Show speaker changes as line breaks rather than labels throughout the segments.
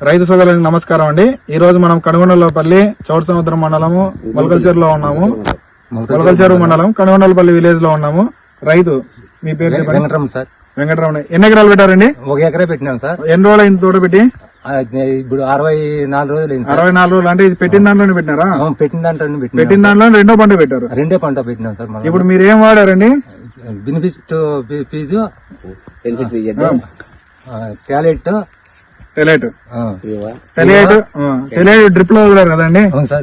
రైతు సోదరులకు నమస్కారం అండి. ఈ రోజు మనం కనుగొండలపల్లి చౌట సముద్రం మండలము మొలకల్చెరు లో ఉన్నాము. మొలకల్చెరు మండలం కనుగొండలపల్లి విలేజ్లో ఉన్నాము. రైతు మీ పేరు చెప్పండి.
వెంకటరమణ సార్.
వెంకటరమణ. ఎన్ని ఎకరాలు పెట్టారండి?
ఒక ఎకరే పెట్టినాం సార్.
ఎన్ని రోజులు అయింది తోట పెట్టి?
ఆ, ఇప్పుడు అరవై నాలుగు రోజులు అయింది సార్.
అరవై నాలుగు రోజులు. అంటే ఇది పెట్టిన దాంట్లోనే పెట్టినారా?
ఆ, పెట్టిన దాంట్లో పెట్టినాం
పెట్టిన దాంట్లో రెండో పంట పెట్టారు.
రెండే పంట పెట్టినాం సార్ మనం.
ఇప్పుడు మీరు ఏం వాడారండి?
బెనిఫిట్ ఫీజు టాలెంట్
టెలైట్ టెలైట్ టెలైట్ డ్రిప్లో వదిలారు కదండి?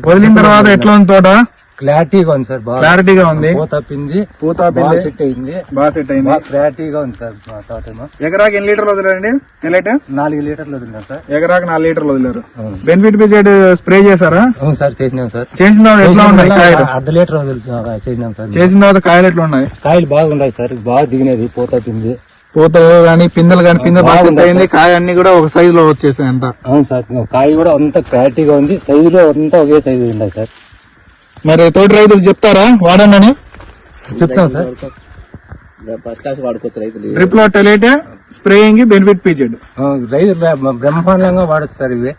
వదిలిన తర్వాత ఎట్లా ఉంది తోట?
క్లారిటీగా ఉంది సార్ బాగా.
క్లారిటీగా ఉంది.
పూత తప్పింది.
పూత
బాగా
పిండి
సెట్ అయింది.
బాగా సెట్ అయింది.
క్లారిటీగా ఉంది సార్ మా తోటేమో
ఎకరాకి ఎన్ని లీటర్లు వదిలారండి? టెలైట్
నాలుగు లీటర్లు వదిలినాం సార్.
ఎకరాకి నాలుగు లీటర్లు వదిలారు. బెనిఫిట్ బిజెడ్ స్ప్రే చేశారా?
అవును సార్ చేసినాం సార్.
చేసిన తర్వాత ఎట్లా ఉన్నాయి కాయలు?
అర్ధ లీటర్ వదిలి చేసినాం సార్.
చేసిన తర్వాత కాయలు ఎట్లా ఉన్నాయి?
కాయలు బాగున్నాయి సార్. బాగా దిగినది పూత పిండి
పూత గానీ పిందెలు గానీ పిందె బాగా సెట్ అయింది కాయ అన్ని కూడా ఒక సైజ్లో వచ్చేసాయి అంత.
అవును సార్. కాయ కూడా అంత క్లారిటీగా ఉంది. సైజులో అంతా ఒకే సైజు ఉన్నాయి సార్.
మరి తోటి రైతులు చెప్తారా? వాడండి
చెప్తాం సార్.
డ్రిప్లో టెలైట్ స్ప్రేయింగ్ బెనిఫిట్ పీజెడ్
రైతు బ్ర- బ్రహ్మాండంగా వాడచ్చు సార్ ఇవి.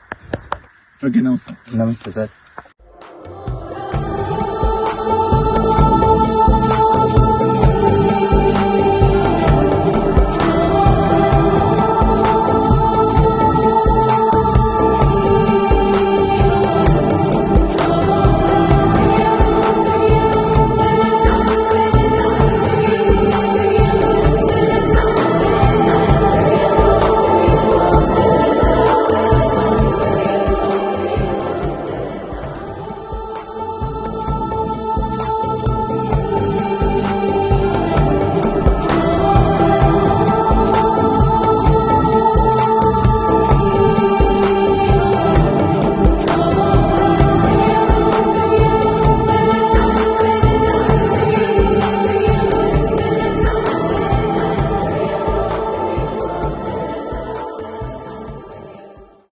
ఓకే నమస్తే.
నమస్తే సార్.